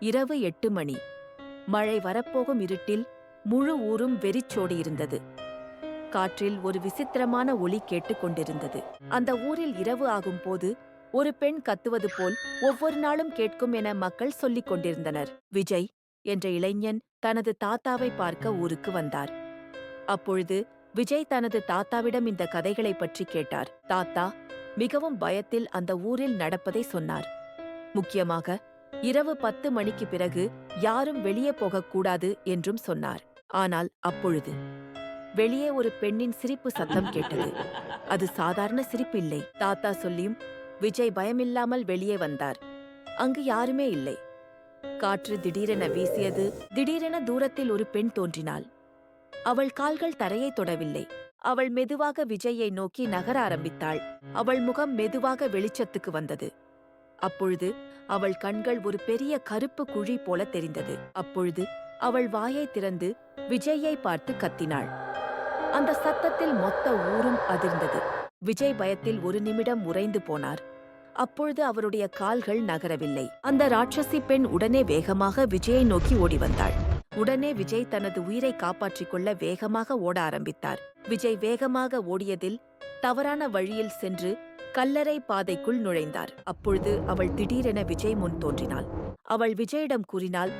இரவு எட்டு மணி. மழை வரப்போகும் இருட்டில் முழு ஊரும் வெறிச்சோடியிருந்தது காற்றில் ஒரு விசித்திரமான ஒளி கேட்டுக் கொண்டிருந்தது. அந்த ஊரில் இரவு ஆகும்போது ஒரு பெண் கத்துவது போல் ஒவ்வொரு நாளும் கேட்கும் என மக்கள் சொல்லிக் கொண்டிருந்தனர். விஜய் என்ற இளைஞன் தனது தாத்தாவை பார்க்க ஊருக்கு வந்தார். அப்பொழுது விஜய் தனது தாத்தாவிடம் இந்த கதைகளைப் பற்றி கேட்டார். தாத்தா மிகவும் பயத்தில் அந்த ஊரில் நடப்பதை சொன்னார். முக்கியமாக இரவு பத்து மணிக்கு பிறகு யாரும் வெளியே போகக்கூடாது என்றும் சொன்னார். ஆனால் அப்பொழுது வெளியே ஒரு பெண்ணின் சிரிப்பு சத்தம் கேட்டது. அது சாதாரண சிரிப்பு இல்லை. தாத்தா சொல்லியும் விஜய் பயமில்லாமல் வெளியே வந்தார். அங்கு யாருமே இல்லை. காற்று திடீரென வீசியது. திடீரென தூரத்தில் ஒரு பெண் தோன்றினாள். அவள் கால்கள் தரையை தொடவில்லை. அவள் மெதுவாக விஜயை நோக்கி நகர ஆரம்பித்தாள். அவள் முகம் மெதுவாக வெளிச்சத்துக்கு வந்தது. அப்பொழுது அவள் கண்கள் ஒரு பெரிய கருப்பு குழி போல தெரிந்தது. அப்பொழுது அவள் வாயை திறந்து விஜயை பார்த்து கத்தினாள். அந்த சத்தத்தில் மொத்த ஊரும் அதிர்ந்தது. விஜய் பயத்தில் ஒரு நிமிடம் உறைந்து போனார். அப்பொழுது அவருடைய கால்கள் நகரவில்லை. அந்த ராட்சசி பெண் உடனே வேகமாக விஜயை நோக்கி ஓடி வந்தாள். உடனே விஜய் தனது உயிரை காப்பாற்றிக் கொள்ள வேகமாக ஓட ஆரம்பித்தார். விஜய் வேகமாக ஓடியதில் தவறான வழியில் சென்று கல்லறை பாதைக்குள் நுழைந்தார். அப்பொழுது அவள் திடீரென விஜய் முன் தோன்றினாள். அவள் விஜயிடம் கூறினாள்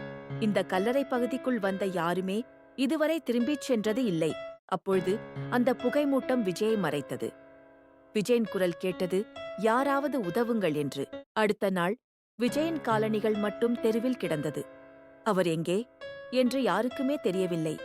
இந்த கல்லறை பகுதிக்குள் வந்த யாருமே இதுவரை திரும்பிச் சென்றது இல்லை. அப்பொழுது அந்த புகைமூட்டம் விஜயை மறைத்தது. விஜயின் குரல் கேட்டது யாராவது உதவுங்கள் என்று. அடுத்த நாள் விஜயின் காலணிகள் மட்டும் தெருவில் கிடந்தது. அவர் எங்கே? என்று யாருக்குமே தெரியவில்லை.